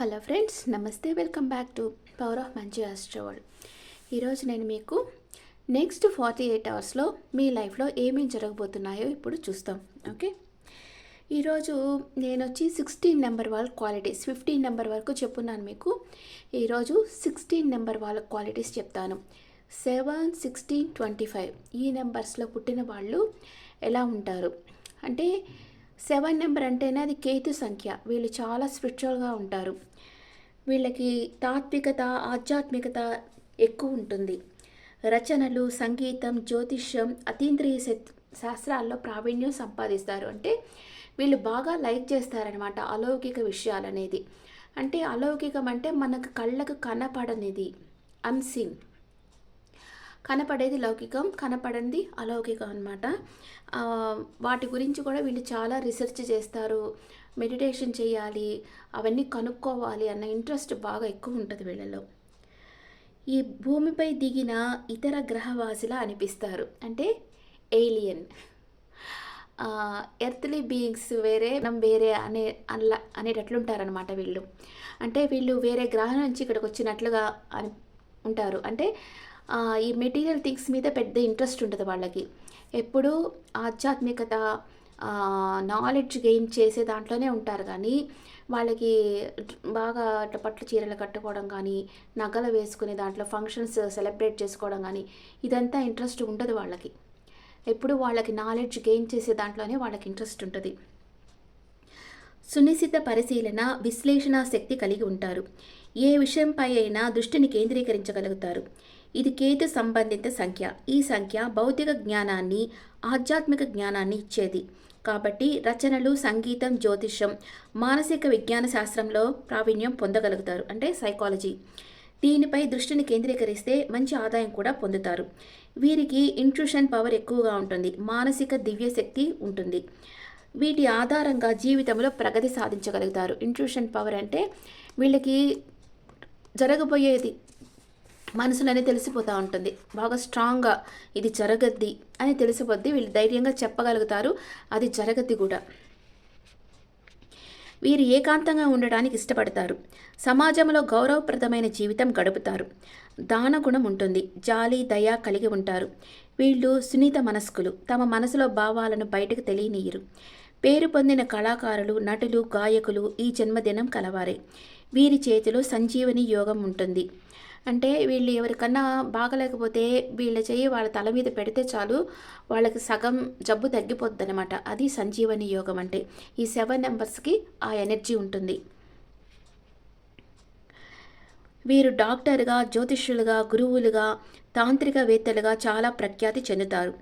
Hello friends నమస్తే welcome back to power of మంచి ఆస్ట్రోవల్ ఈరోజు నేను మీకు నెక్స్ట్ ఫార్టీ ఎయిట్ అవర్స్లో మీ లైఫ్లో ఏమేమి జరగబోతున్నాయో ఇప్పుడు చూస్తాం ఓకే? ఈరోజు నేను వచ్చి సిక్స్టీన్ నెంబర్ వాళ్ళ క్వాలిటీస్ ఫిఫ్టీన్ నెంబర్ వరకు చెప్పున్నాను మీకు. ఈరోజు సిక్స్టీన్ నెంబర్ వాళ్ళ క్వాలిటీస్ చెప్తాను. సెవెన్ సిక్స్టీన్ ట్వంటీ ఫైవ్ ఈ నెంబర్స్లో పుట్టిన వాళ్ళు ఎలా ఉంటారు? అంటే సెవెన్ నెంబర్ అంటేనే అది కేతు సంఖ్య. వీళ్ళు చాలా స్పిరిచువల్గా ఉంటారు. వీళ్ళకి తాత్వికత ఆధ్యాత్మికత ఎక్కువ ఉంటుంది. రచనలు సంగీతం జ్యోతిష్యం అతీంద్రియ శాస్త్రాల్లో ప్రావీణ్యం సంపాదిస్తారు. అంటే వీళ్ళు బాగా లైక్ చేస్తారనమాట అలౌకిక విషయాలు అనేది అంటే అలౌకికం అంటే మనకు కళ్ళకు కనపడనిది. అన్సీన్ కనపడేది లౌకికం కనపడంది అలౌకికం అనమాట వాటి గురించి కూడా వీళ్ళు చాలా రీసెర్చ్ చేస్తారు మెడిటేషన్ చేయాలి అవన్నీ కనుక్కోవాలి అన్న ఇంట్రెస్ట్ బాగా ఎక్కువ ఉంటుంది వీళ్ళలో. ఈ భూమిపై దిగిన ఇతర గ్రహవాసుల అనిపిస్తారు. అంటే ఏలియన్. ఎర్త్లీ బీయింగ్స్ వేరే మనం వేరే అనే అలా అనేటట్లుంటారనమాట వీళ్ళు. అంటే వీళ్ళు వేరే గ్రహం నుంచి ఇక్కడికి వచ్చినట్లుగా అని ఉంటారు. అంటే ఈ మెటీరియల్ థింగ్స్ మీద పెద్ద ఇంట్రెస్ట్ ఉంటుంది వాళ్ళకి. ఎప్పుడూ ఆధ్యాత్మికత నాలెడ్జ్ గెయిన్ చేసే దాంట్లోనే ఉంటారు. కానీ వాళ్ళకి బాగా పట్ల పట్టు చీరలు కట్టుకోవడం కానీ నగలు వేసుకునే దాంట్లో ఫంక్షన్స్ సెలబ్రేట్ చేసుకోవడం కానీ ఇదంతా ఇంట్రెస్ట్ ఉండదు వాళ్ళకి. ఎప్పుడు వాళ్ళకి నాలెడ్జ్ గెయిన్ చేసే దాంట్లోనే వాళ్ళకి ఇంట్రెస్ట్ ఉంటుంది. సునిశ్చిత పరిశీలన విశ్లేషణ శక్తి కలిగి ఉంటారు. ఏ విషయంపై అయినా దృష్టిని కేంద్రీకరించగలుగుతారు. ఇది కేతు సంబంధిత సంఖ్య. ఈ సంఖ్య భౌతిక జ్ఞానాన్ని ఆధ్యాత్మిక జ్ఞానాన్ని ఇచ్చేది. కాబట్టి రచనలు సంగీతం జ్యోతిష్యం మానసిక విజ్ఞాన శాస్త్రంలో ప్రావీణ్యం పొందగలుగుతారు. అంటే సైకాలజీ దీనిపై దృష్టిని కేంద్రీకరిస్తే మంచి ఆదాయం కూడా పొందుతారు. వీరికి ఇంట్యూషన్ పవర్ ఎక్కువగా ఉంటుంది. మానసిక దివ్యశక్తి ఉంటుంది. వీటి ఆధారంగా జీవితంలో ప్రగతి సాధించగలుగుతారు. ఇంట్యూషన్ పవర్ అంటే వీళ్ళకి జరగబోయేది మనసులోనే తెలిసిపోతూ ఉంటుంది. బాగా స్ట్రాంగ్గా ఇది జరగద్ది అని తెలిసిపోద్ది. వీళ్ళు ధైర్యంగా చెప్పగలుగుతారు. అది జరగద్ది కూడా. వీరు ఏకాంతంగా ఉండడానికి ఇష్టపడతారు. సమాజంలో గౌరవప్రదమైన జీవితం గడుపుతారు. దాన గుణం ఉంటుంది. జాలి దయ కలిగి ఉంటారు. వీళ్ళు సునీత మనస్కులు. తమ మనసులో భావాలను బయటకు తెలియనీయరు. పేరు పొందిన కళాకారులు నటులు గాయకులు ఈ జన్మదినం కలవారే. వీరి చేతిలో సంజీవని యోగం ఉంటుంది. అంటే వీళ్ళు ఎవరికన్నా బాగలేకపోతే వీళ్ళ చెయ్యి వాళ్ళ తల మీద పెడితే చాలు వాళ్ళకి సగం జబ్బు తగ్గిపోద్ది అనమాట అది సంజీవని యోగం అంటే. ఈ సెవెన్ నెంబర్స్కి ఆ ఎనర్జీ ఉంటుంది. వీరు డాక్టర్గా జ్యోతిష్యులుగా గురువులుగా తాంత్రికవేత్తలుగా చాలా ప్రఖ్యాతి చెందుతారు.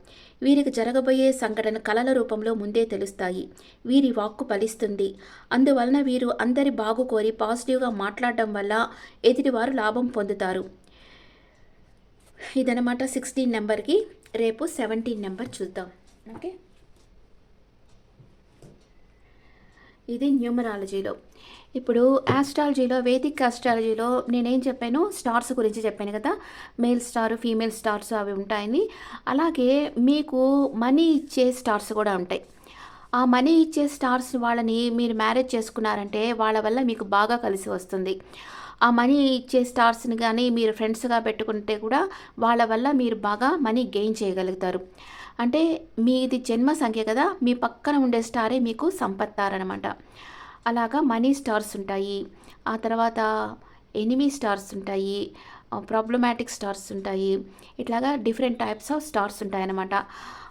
వీరికి జరగబోయే సంఘటన కళల రూపంలో ముందే తెలుస్తాయి. వీరి వాక్కు ఫలిస్తుంది. అందువలన వీరు అందరి బాగు కోరి పాజిటివ్గా మాట్లాడడం వల్ల ఎదుటివారు లాభం పొందుతారు. ఇదనమాట సిక్స్టీన్ నెంబర్కి. రేపు సెవెంటీన్ నెంబర్ చూద్దాం. ఓకే? ఇది న్యూమరాలజీలో. ఇప్పుడు ఆస్ట్రాలజీలో వేదిక్ ఆస్ట్రాలజీలో నేనేం చెప్పాను? స్టార్స్ గురించి చెప్పాను కదా? మేల్ స్టార్ ఫీమేల్ స్టార్స్ అవి ఉంటాయని. అలాగే మీకు మనీ ఇచ్చే స్టార్స్ కూడా ఉంటాయి. ఆ మనీ ఇచ్చే స్టార్స్ వాళ్ళని మీరు మ్యారేజ్ చేసుకున్నారంటే వాళ్ళ వల్ల మీకు బాగా కలిసి వస్తుంది. ఆ మనీ ఇచ్చే స్టార్స్ని కానీ మీరు ఫ్రెండ్స్గా పెట్టుకుంటే కూడా వాళ్ళ వల్ల మీరు బాగా మనీ గెయిన్ చేయగలుగుతారు. అంటే మీది జన్మ సంఖ్య కదా? మీ పక్కన ఉండే స్టారే మీకు సంపత్తారనమాట అలాగా మనీ స్టార్స్ ఉంటాయి. ఆ తర్వాత ఎనిమీ స్టార్స్ ఉంటాయి. ప్రాబ్లమాటిక్ స్టార్స్ ఉంటాయి. ఇట్లాగా డిఫరెంట్ టైప్స్ ఆఫ్ స్టార్స్ ఉంటాయన్నమాట.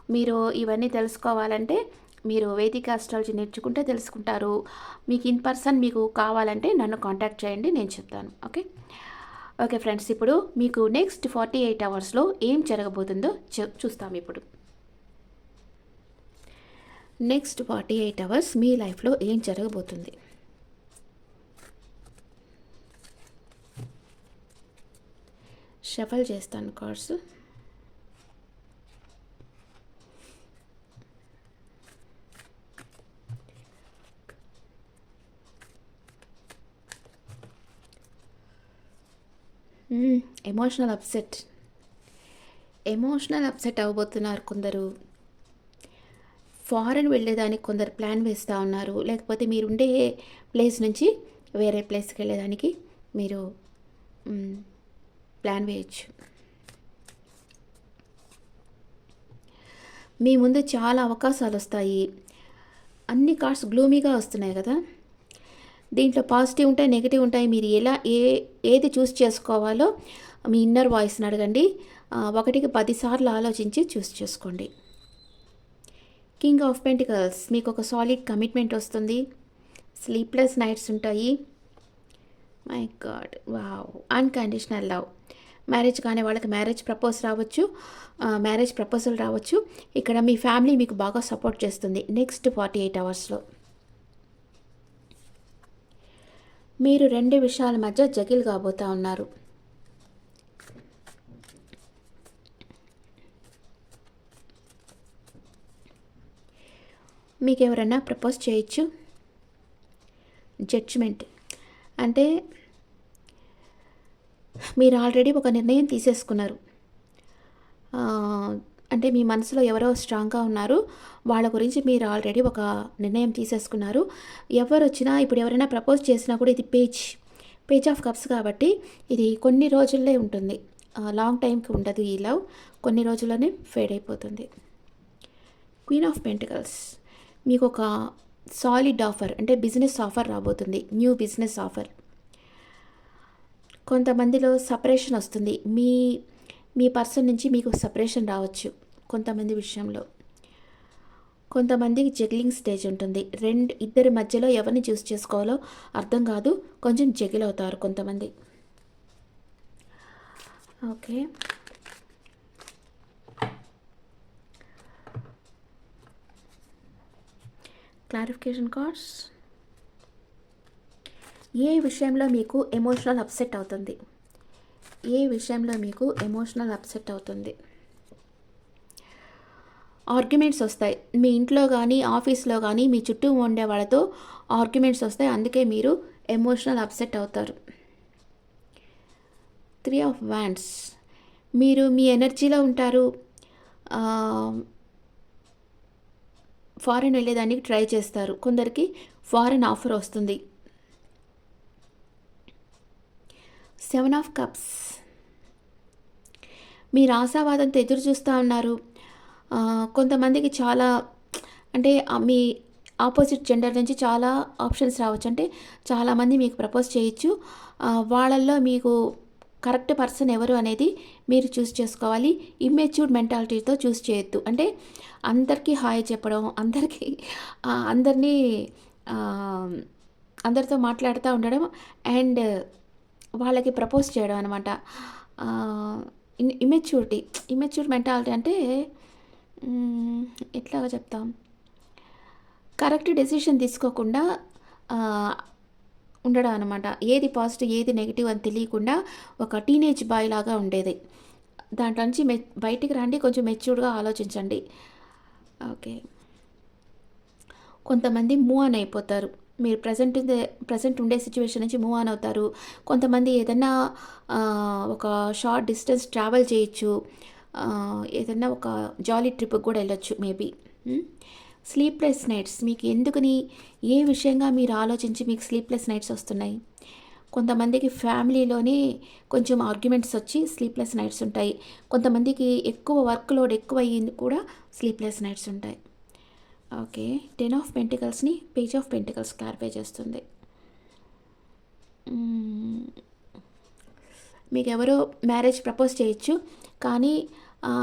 మీరు ఇవన్నీ తెలుసుకోవాలంటే మీరు వేదిక ఆస్ట్రాలజీ నేర్చుకుంటే తెలుసుకుంటారు. మీకు ఇన్ పర్సన్ మీకు కావాలంటే నన్ను కాంటాక్ట్ చేయండి నేను చెప్తాను. ఓకే? ఓకే ఫ్రెండ్స్ ఇప్పుడు మీకు నెక్స్ట్ ఫార్టీ ఎయిట్ అవర్స్లో ఏం జరగబోతుందో చూ- చూస్తాం ఇప్పుడు. నెక్స్ట్ ఫార్టీ ఎయిట్ అవర్స్ మీ లైఫ్లో ఏం జరగబోతుంది? షఫల్ చేస్తాను cards emotional upset emotional upset అవ్వబోతున్నారు కొందరు. ఫారెన్ వెళ్ళేదానికి కొందరు ప్లాన్ వేస్తూ ఉన్నారు. లేకపోతే మీరుండే ప్లేస్ నుంచి వేరే ప్లేస్కి వెళ్ళేదానికి మీరు ప్లాన్ వేయచ్చు. మీ ముందు చాలా అవకాశాలు వస్తాయి అన్ని కార్డ్స్ గ్లూమీగా వస్తున్నాయి కదా? దీంట్లో పాజిటివ్ ఉంటాయి నెగిటివ్ ఉంటాయి. మీరు ఎలా ఏ ఏది చూస్ చేసుకోవాలో మీ ఇన్నర్ వాయిస్ని అడగండి. ఒకటికి పదిసార్లు ఆలోచించి చూస్ చేసుకోండి. కింగ్ ఆఫ్ పెంటికల్స్ మీకు ఒక సాలిడ్ కమిట్మెంట్ వస్తుంది. స్లీప్లెస్ నైట్స్ ఉంటాయి. My god wow unconditional love marriage కానీ వాళ్ళకి మ్యారేజ్ ప్రపోజ్ రావచ్చు. మ్యారేజ్ ప్రపోజల్ రావచ్చు. ఇక్కడ మీ ఫ్యామిలీ మీకు బాగా సపోర్ట్ చేస్తుంది నెక్స్ట్ ఫార్టీ ఎయిట్ అవర్స్లో మీరు రెండు విషయాల మధ్య జగిల్ కాబోతూ ఉన్నారు. మీకు ఎవరైనా ప్రపోజ్ చేయొచ్చు. జడ్జిమెంట్ అంటే మీరు ఆల్రెడీ ఒక నిర్ణయం తీసేసుకున్నారు. అంటే మీ మనసులో ఎవరో స్ట్రాంగ్గా ఉన్నారు. వాళ్ళ గురించి మీరు ఆల్రెడీ ఒక నిర్ణయం తీసేసుకున్నారు. ఎవరు వచ్చినా ఇప్పుడు ఎవరైనా ప్రపోజ్ చేసినా కూడా ఇది పేజ్. పేజ్ ఆఫ్ కప్స్ కాబట్టి ఇది కొన్ని రోజుల్లో ఉంటుంది. లాంగ్ టైంకి ఉండదు ఈ లవ్. కొన్ని రోజుల్లోనే ఫేడ్ అయిపోతుంది. Queen of pentacles. మీకు ఒక సాలిడ్ ఆఫర్ అంటే బిజినెస్ ఆఫర్ రాబోతుంది. న్యూ బిజినెస్ ఆఫర్ కొంతమందిలో సపరేషన్ వస్తుంది. మీ మీ పర్సన్ నుంచి మీకు సపరేషన్ రావచ్చు కొంతమంది విషయంలో. కొంతమందికి జగ్లింగ్ స్టేజ్ ఉంటుంది. రెండు ఇద్దరి మధ్యలో ఎవరిని చూస్ చేసుకోవాలో అర్థం కాదు. కొంచెం జగిల్ అవుతారు కొంతమంది. ఓకే క్లారిఫికేషన్ కార్డ్స్ ఏ విషయంలో మీకు ఎమోషనల్ అప్సెట్ అవుతుంది? ఏ విషయంలో మీకు ఎమోషనల్ అప్సెట్ అవుతుంది? ఆర్గ్యుమెంట్స్ వస్తాయి. మీ ఇంట్లో కానీ ఆఫీస్లో కానీ మీ చుట్టూ ఉండే వాళ్ళతో ఆర్గ్యుమెంట్స్ వస్తాయి. అందుకే మీరు ఎమోషనల్ అప్సెట్ అవుతారు. త్రీ ఆఫ్ వ్యాండ్స్ మీరు మీ ఎనర్జీలో ఉంటారు. ఫారెన్ వెళ్ళేదానికి ట్రై చేస్తారు. కొందరికి ఫారెన్ ఆఫర్ వస్తుంది. Seven of cups. మీరు ఆశావాదంతో ఎదురు చూస్తూ ఉన్నారు. కొంతమందికి చాలా అంటే మీ ఆపోజిట్ జెండర్ నుంచి చాలా ఆప్షన్స్ రావచ్చు. అంటే చాలామంది మీకు ప్రపోజ్ చేయొచ్చు. వాళ్ళల్లో మీకు కరెక్ట్ పర్సన్ ఎవరు అనేది మీరు చూస్ చేసుకోవాలి. ఇమ్మెచ్యూర్డ్ మెంటాలిటీతో చూస్ చేయొద్దు. అంటే అందరికీ హాయ్ చెప్పడం అందరికీ అందరినీ అందరితో మాట్లాడుతూ ఉండడం అండ్ వాళ్ళకి ప్రపోజ్ చేయడం అనమాట ఇమెచ్యూరిటీ ఇమెచ్యూర్ మెంటాలిటీ అంటే ఎట్లాగా చెప్తాం. కరెక్ట్ డెసిషన్ తీసుకోకుండా ఉండడం అనమాట ఏది పాజిటివ్ ఏది నెగిటివ్ అని తెలియకుండా ఒక టీనేజ్ బాయ్ లాగా ఉండేది. దాంట్లో నుంచి మె బయటికి రండి కొంచెం మెచ్యూర్డ్గా ఆలోచించండి. ఓకే. కొంతమంది మూవ్ ఆన్ అయిపోతారు. మీరు ప్రజెంట్ ప్రజెంట్ ఉండే సిచ్యువేషన్ నుంచి మూవ్ ఆన్ అవుతారు. కొంతమంది ఏదైనా ఒక షార్ట్ డిస్టెన్స్ ట్రావెల్ చేయొచ్చు. ఏదైనా ఒక జాలీ ట్రిప్కి కూడా వెళ్ళొచ్చు మేబీ. స్లీప్లెస్ నైట్స్ మీకు ఎందుకని? ఏ విషయంగా మీరు ఆలోచించి మీకు స్లీప్లెస్ నైట్స్ వస్తున్నాయి? కొంతమందికి ఫ్యామిలీలోనే కొంచెం ఆర్గ్యుమెంట్స్ వచ్చి స్లీప్లెస్ నైట్స్ ఉంటాయి. కొంతమందికి ఎక్కువ వర్క్ లోడ్ ఎక్కువ అయ్యింది కూడా స్లీప్లెస్ నైట్స్ ఉంటాయి. ఓకే. టెన్ ఆఫ్ పెంటికల్స్ని పేజ్ ఆఫ్ పెంటికల్స్ క్లారిఫై చేస్తుంది. మీకు ఎవరో మ్యారేజ్ ప్రపోజ్ చేయొచ్చు. కానీ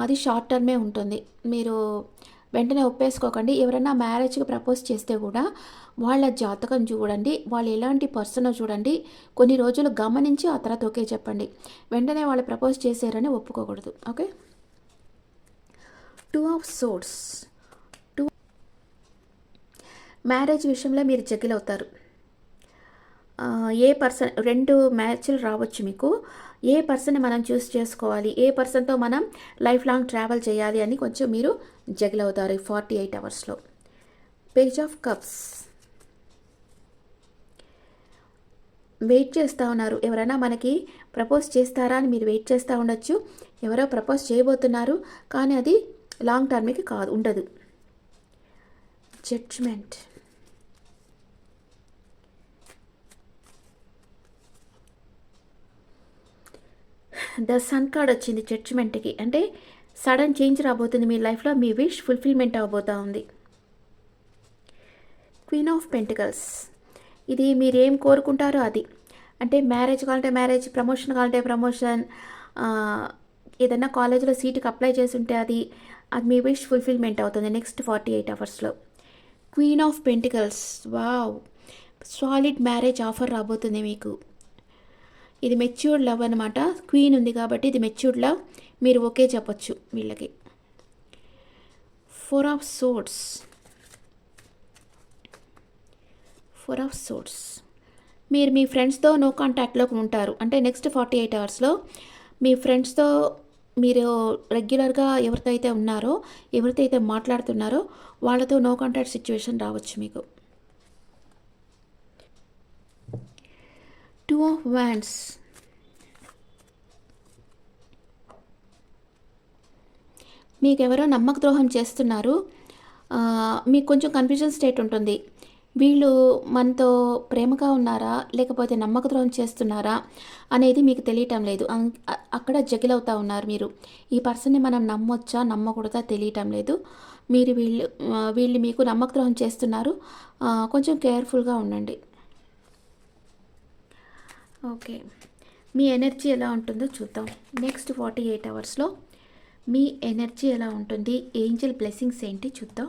అది షార్ట్ టర్మే ఉంటుంది. మీరు వెంటనే ఒప్పేసుకోకండి. ఎవరైనా మ్యారేజ్కి ప్రపోజ్ చేస్తే కూడా వాళ్ళ జాతకం చూడండి. వాళ్ళు ఎలాంటి పర్సనో చూడండి. కొన్ని రోజులు గమనించి ఆ తర్వాత ఓకే చెప్పండి. వెంటనే వాళ్ళు ప్రపోజ్ చేశారని ఒప్పుకోకూడదు. Okay? Two of swords two marriage విషయంలో మీరు జగిలవుతారు ఏ పర్సన్ రెండు మ్యాచ్లు రావచ్చు మీకు. ఏ పర్సన్ని మనం చూస్ చేసుకోవాలి? ఏ పర్సన్తో మనం లైఫ్ లాంగ్ ట్రావెల్ చేయాలి అని కొంచెం మీరు జగిల్ అవుతారు ఈ ఫార్టీ ఎయిట్ అవర్స్లో పేజ్ ఆఫ్ కప్స్ వెయిట్ చేస్తూ ఉన్నారు. ఎవరైనా మనకి ప్రపోజ్ చేస్తారా అని మీరు వెయిట్ చేస్తూ ఉండొచ్చు. ఎవరో ప్రపోజ్ చేయబోతున్నారు కానీ అది లాంగ్ టర్మ్కి కాదు ఉండదు. జడ్జ్మెంట్ ద సన్ కార్డ్ వచ్చింది జడ్జిమెంట్కి. అంటే సడన్ చేంజ్ రాబోతుంది మీ లైఫ్లో మీ విష్ ఫుల్ఫిల్మెంట్ అవబోతా ఉంది. Queen of pentacles. ఇది మీరు ఏం కోరుకుంటారో అది. అంటే మ్యారేజ్ కావాలంటే మ్యారేజ్ ప్రమోషన్ కావాలంటే ప్రమోషన్ ఏదైనా కాలేజీలో సీటుకి అప్లై చేసి ఉంటే అది అది మీ విష్ ఫుల్ఫిల్మెంట్ అవుతుంది నెక్స్ట్ ఫార్టీ ఎయిట్ అవర్స్లో. Queen of pentacles. Wow! Solid marriage offer రాబోతుంది మీకు. ఇది మెచ్యూర్డ్ లవ్ అనమాట క్వీన్ ఉంది కాబట్టి ఇది మెచ్యూర్డ్ లవ్ మీరు ఓకే చెప్పొచ్చు వీళ్ళకి. Four of swords four of swords మీరు మీ ఫ్రెండ్స్తో నో కాంటాక్ట్లో ఉంటారు. అంటే నెక్స్ట్ ఫార్టీ ఎయిట్ అవర్స్లో మీ ఫ్రెండ్స్తో మీరు రెగ్యులర్గా ఎవరితో అయితే ఉన్నారో ఎవరితో అయితే మాట్లాడుతున్నారో వాళ్ళతో నో కాంటాక్ట్ సిచ్యువేషన్ రావచ్చు మీకు. టూ ఆఫ్ వ్యాండ్స్ మీకు ఎవరో నమ్మక ద్రోహం చేస్తున్నారు మీకు కొంచెం కన్ఫ్యూజన్ స్టేట్ ఉంటుంది. వీళ్ళు మనతో ప్రేమగా ఉన్నారా? లేకపోతే నమ్మక ద్రోహం చేస్తున్నారా? అనేది మీకు తెలియటం లేదు. అక్కడ జగిలవుతూ ఉన్నారు మీరు. ఈ పర్సన్ని మనం నమ్మొచ్చా? నమ్మకూడదా? తెలియటం లేదు. మీరు వీళ్ళు వీళ్ళు మీకు నమ్మక ద్రోహం చేస్తున్నారు కొంచెం కేర్ఫుల్గా ఉండండి. ఓకే. మీ ఎనర్జీ ఎలా ఉంటుందో చూద్దాం. నెక్స్ట్ ఫార్టీ ఎయిట్ అవర్స్లో మీ ఎనర్జీ ఎలా ఉంటుంది? ఏంజల్ బ్లెస్సింగ్స్ ఏంటి చూద్దాం.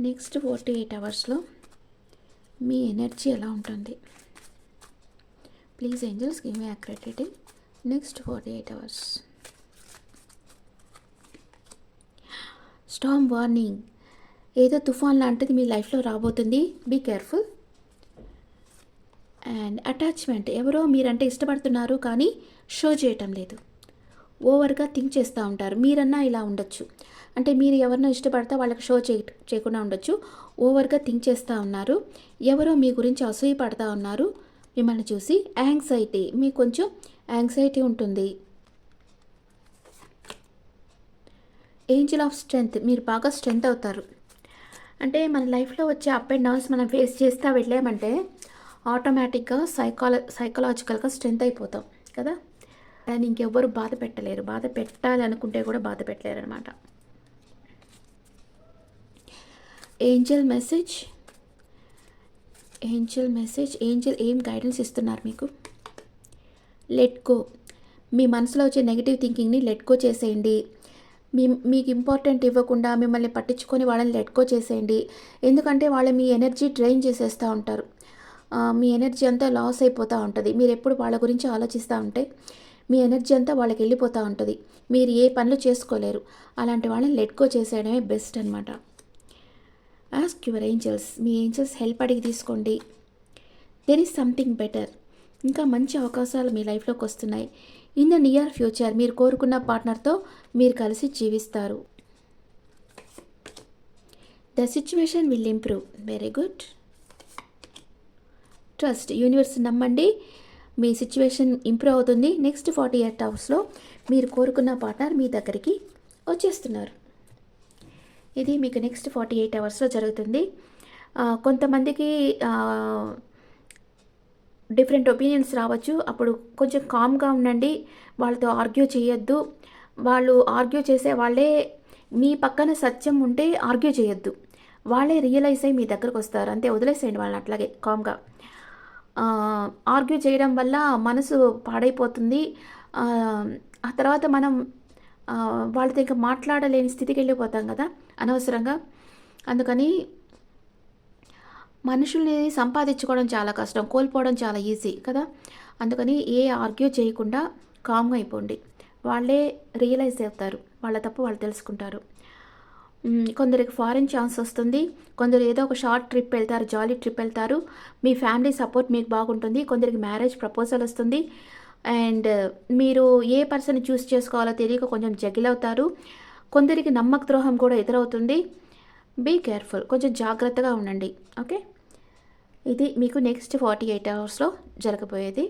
నెక్స్ట్ ఫార్టీ ఎయిట్ అవర్స్లో మీ ఎనర్జీ ఎలా ఉంటుంది? Please angels give me clarity next forty eight hours. Storm warning. ఏదో తుఫాన్ లాంటిది మీ లైఫ్లో రాబోతుంది. బీ కేర్ఫుల్ అండ్ అటాచ్మెంట్ ఎవరో మీరంటే ఇష్టపడుతున్నారు కానీ షో చేయటం లేదు. ఓవర్గా థింక్ చేస్తూ ఉంటారు. మీరన్నా ఇలా ఉండొచ్చు. అంటే మీరు ఎవరినో ఇష్టపడితే వాళ్ళకి షో చేయ చేయకుండా ఉండొచ్చు. ఓవర్గా థింక్ చేస్తూ ఉన్నారు. ఎవరో మీ గురించి అసూయ పడతా ఉన్నారు. మిమ్మల్ని చూసి యాంగ్జైటీ మీకు కొంచెం యాంగ్జైటీ ఉంటుంది. ఏంజిల్ ఆఫ్ స్ట్రెంగ్త్ మీరు బాగా స్ట్రెంగ్త్ అవుతారు. అంటే మన లైఫ్లో వచ్చే అప్ అండ్ డౌన్స్ మనం ఫేస్ చేస్తూ వెళ్ళామంటే ఆటోమేటిక్గా సైకాల సైకలాజికల్గా స్ట్రెంగ్త్ అయిపోతాం కదా? దాన్ని ఇంకెవ్వరు బాధ పెట్టలేరు. బాధ పెట్టాలి అనుకుంటే కూడా బాధ పెట్టలేరు అనమాట angel message? Angel message? Angel ఏం గైడెన్స్ ఇస్తున్నారు మీకు? Let go. మీ మనసులో వచ్చే నెగిటివ్ థింకింగ్ని లెట్ గో చేసేయండి. మీ మీకు ఇంపార్టెంట్ ఇవ్వకుండా మిమ్మల్ని పట్టించుకొని వాళ్ళని లెట్కో చేసేయండి. ఎందుకంటే వాళ్ళు మీ ఎనర్జీ డ్రైన్ చేసేస్తూ ఉంటారు. మీ ఎనర్జీ అంతా లాస్ అయిపోతూ ఉంటుంది. మీరు ఎప్పుడు వాళ్ళ గురించి ఆలోచిస్తూ ఉంటే మీ ఎనర్జీ అంతా వాళ్ళకి వెళ్ళిపోతూ ఉంటుంది. మీరు ఏ పనులు చేసుకోలేరు. అలాంటి వాళ్ళని లెట్కో చేసేయడమే బెస్ట్ అనమాట ఆస్క్ యువర్ ఏంజల్స్ మీ ఏంజల్స్ హెల్ప్ అడిగి తీసుకోండి. దెర్ ఈజ్ సంథింగ్ బెటర్ ఇంకా మంచి అవకాశాలు మీ లైఫ్లోకి వస్తున్నాయి. ఇన్ ద నియర్ ఫ్యూచర్ మీరు కోరుకున్న పార్ట్నర్తో మీరు కలిసి జీవిస్తారు. The situation will improve. Very good trust universe నమ్మండి. మీ సిచ్యువేషన్ ఇంప్రూవ్ అవుతుంది. నెక్స్ట్ ఫార్టీ ఎయిట్ అవర్స్లో మీరు కోరుకున్న పార్ట్నర్ మీ దగ్గరికి వచ్చేస్తున్నారు. ఇది మీకు నెక్స్ట్ ఫార్టీ ఎయిట్ అవర్స్లో జరుగుతుంది. కొంతమందికి డిఫరెంట్ ఒపీనియన్స్ రావచ్చు. అప్పుడు కొంచెం కామ్గా ఉండండి. వాళ్ళతో ఆర్గ్యూ చేయొద్దు. వాళ్ళు ఆర్గ్యూ చేసే వాళ్ళే మీ పక్కన సత్యం ఉంటే ఆర్గ్యూ చేయొద్దు. వాళ్ళే రియలైజ్ అయ్యి మీ దగ్గరకు వస్తారు. అంతే వదిలేసేయండి వాళ్ళని అట్లాగే కామ్గా ఆర్గ్యూ చేయడం వల్ల మనసు పాడైపోతుంది. ఆ తర్వాత మనం వాళ్ళతో ఇంకా మాట్లాడలేని స్థితికి వెళ్ళిపోతాం కదా అనవసరంగా. అందుకని మనుషుల్ని సంపాదించుకోవడం చాలా కష్టం కోల్పోవడం చాలా ఈజీ కదా. అందుకని ఏ ఆర్గ్యూ చేయకుండా కామ్గా అయిపోండి. వాళ్ళే రియలైజ్ అవుతారు వాళ్ళ తప్పు వాళ్ళు తెలుసుకుంటారు. కొందరికి ఫారెన్ ఛాన్స్ వస్తుంది కొందరు ఏదో ఒక షార్ట్ ట్రిప్ వెళ్తారు జాలీ ట్రిప్ వెళ్తారు మీ ఫ్యామిలీ సపోర్ట్ మీకు బాగుంటుంది కొందరికి మ్యారేజ్ ప్రపోజల్ వస్తుంది. అండ్ మీరు ఏ పర్సన్ చూస్ చేసుకోవాలో తెలియక కొంచెం జగిలవుతారు కొందరికి నమ్మక ద్రోహం కూడా ఎదురవుతుంది. బీ కేర్ఫుల్ కొంచెం జాగ్రత్తగా ఉండండి. ఓకే? ఇది మీకు నెక్స్ట్ ఫార్టీ ఎయిట్ అవర్స్లో జరగబోయేది.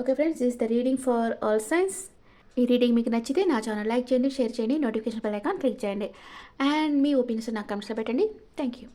Okay friends is the reading for all signs ఈ రీడింగ్ మీకు నచ్చితే నా ఛానల్ లైక్ చేయండి షేర్ చేయండి నోటిఫికేషన్ బెల్ ఐకాన్ క్లిక్ చేయండి. అండ్ మీ ఒపీనియన్స్ నాకు కమెంట్స్లో పెట్టండి. Thank you